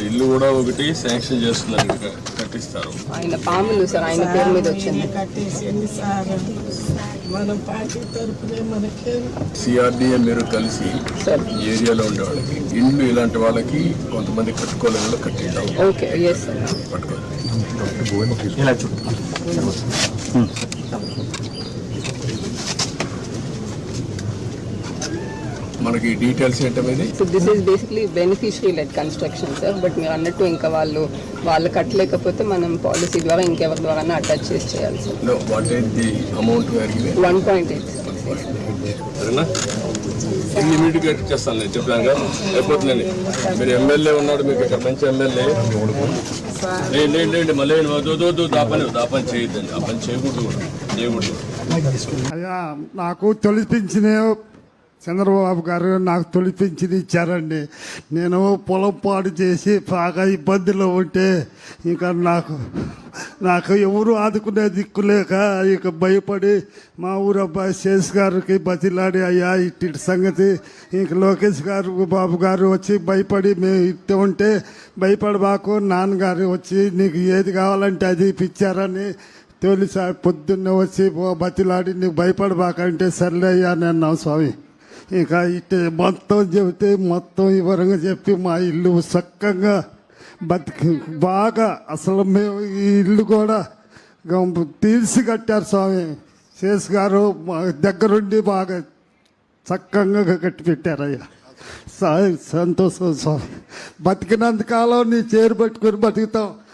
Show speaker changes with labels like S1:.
S1: ఇప్పుడు ఇల్లు కూడా ఒకటి శాంక్షన్ చేస్తున్నారు కట్టిస్తారు.
S2: ఆయన పాములు సార్ ఆయన పేరు మీద వచ్చింది.
S3: కట్టేసింది సార్ మన పార్టీ తరఫునే మనకే.
S1: సిఆర్డిఏ మీరు కలిసి ఈ ఏరియాలో ఉండే వాళ్ళకి ఇండ్లు ఇలాంటి వాళ్ళకి కొంతమంది కట్టుకోలేని వాళ్ళు కట్టిద్దాం
S2: ఓకే ఎస్ సార్
S1: పట్టుకోవాలి మనకి డీటెయిల్స్ ఏంటనేది?
S2: So this is basically beneficiary led construction sir but మీరు అన్నట్టు ఇంకా వాళ్ళు వాళ్ళు కట్టలేకపోతే మనం పాలసీ ద్వారా ఇంకెవరి ద్వారా అటాచ్ చేసి చేయాలి sir
S1: no what is the amount
S2: one point eight
S1: సరేనా? ఇమీడియట్గా చేస్తాను నేను చెప్పాను కదా. అయిపోతుందండి మీరు ఎమ్మెల్యే ఉన్నాడు మీకు ఇక్కడ మంచి ఎమ్మెల్యే. లేండి లేండి లేండి మళ్ళీ వద్దు వద్దు, వద్దు దా పని దా పని చేయొద్దండి. ఆ పని చేయకూడదు కూడా చేయకూడదు.
S4: అయ్యా నాకు తొలి పింఛనే చంద్రబాబు గారు నాకు తొలి ఇచ్చారండి. నేను పొలం పాడు చేసి బాగా ఇబ్బందిలో ఉంటే ఇంకా నాకు నాకు ఎవరు ఆదుకునే దిక్కు లేక ఇక భయపడి మా ఊరు అబ్బాయి శేష్ గారికి బతిలాడి అయ్యా ఇట్టి సంగతి. ఇంక లోకేష్ గారు బాబు గారు వచ్చి భయపడి మేము ఇట్టు ఉంటే భయపడబాకు నాన్నగారు వచ్చి నీకు ఏది కావాలంటే అది ఇప్పించారని తొలిసారి పొద్దున్నే వచ్చి బతిలాడి నీకు భయపడబాకంటే సర్లే అయ్యా నేను స్వామి. ఇంకా అయితే మొత్తం చెబితే మొత్తం వివరంగా చెప్పి మా ఇల్లు చక్కగా బతికి బాగా అసలు మేము ఈ ఇల్లు కూడా తీర్చి కట్టారు స్వామి. శేష్ గారు మా దగ్గరుండి బాగా చక్కగా కట్టి పెట్టారయ్యా. సా- సంతోషం స్వామి. బతికినంత కాలం నీ చేరు పట్టుకొని బతుకుతాం.